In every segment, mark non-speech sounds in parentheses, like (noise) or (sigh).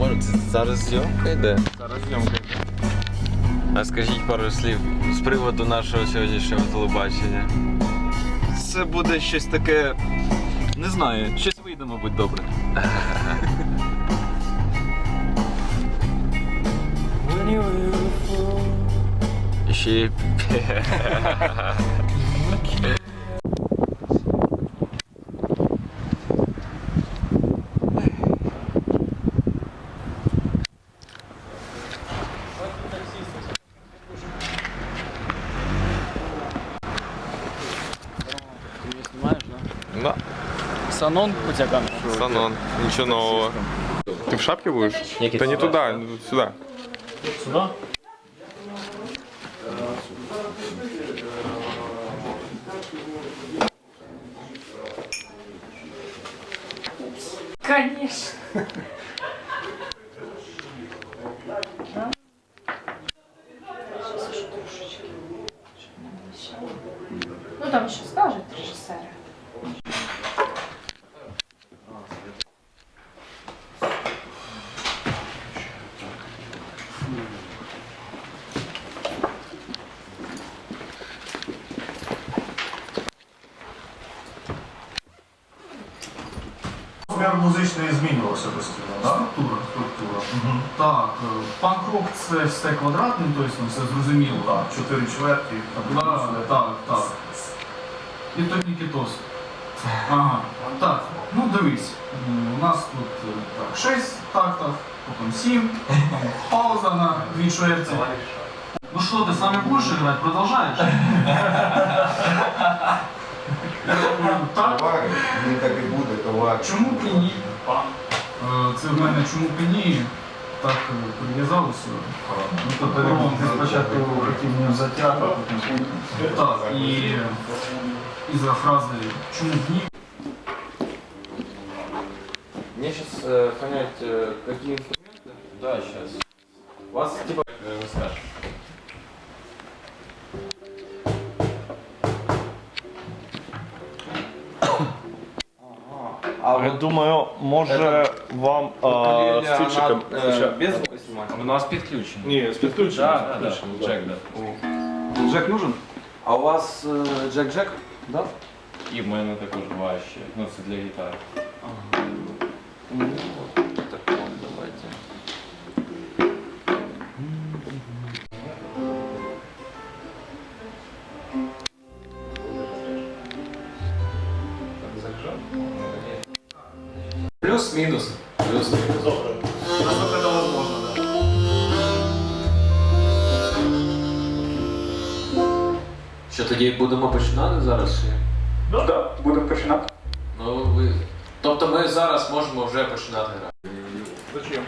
може зараз зйомка йде? Зараз зйомка. А скажіть пару слів з приводу нашого сьогоднішнього телебачення. Це буде щось таке. Не знаю, щось вийде, мабуть, добре. І ще (laughs) (laughs) й да? Да, Санон у тебя камера? Санон, нічого нового. Ти в шапці будеш? Та не туди, сюди. Сюда? Конечно. Ну там еще скажет режиссера. Розмір музичний змінювався постійно, так? Структура, структура. Так, е, панк-рок це все квадратне, тобто ну, все зрозуміло, так, чотири чверті, там, так, так, так. І то Нікітос. Ага, так, ну дивись, у нас тут е, так, шість тактів, потім сім, потім пауза на дві чверті. Ну що, ти саме будеш грати, продовжаєш? (laughs) Так, Товари, він так і буде, товар. Чому б і ні? Е, Це в мене чому б і ні? Так е, прив'язалося. Ну, тобто, ти спочатку хотів мене затягти, а потім Так, і, і за фрази чому б ні? Мне сейчас э, понять, э, какие инструменты. Да, сейчас. У вас типа э, расскажешь. А Я думаю, може вам а, з ключиком. без звука снимать. У нас подключен. Ні, з підключенням. Да, да, да. Джек, да. Джек нужен? А у вас э, джек-джек? Да. І в мене також два ще. Ну, це для гітари. Ну, вот такой, давайте. Плюс-минус. Плюс-минус. Що тоді будемо починати зараз? Чи? Так, будемо починати. Ну ви. Тобто ми зараз можемо вже починати грати. Зачем?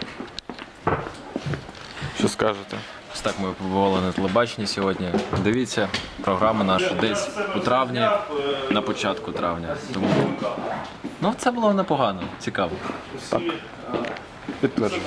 Що скажете? Ось так ми побували на телебаченні сьогодні. Дивіться, програма наша десь у травні, на початку травня. Тому Ну, це було непогано, цікаво. Так. Підтверджую.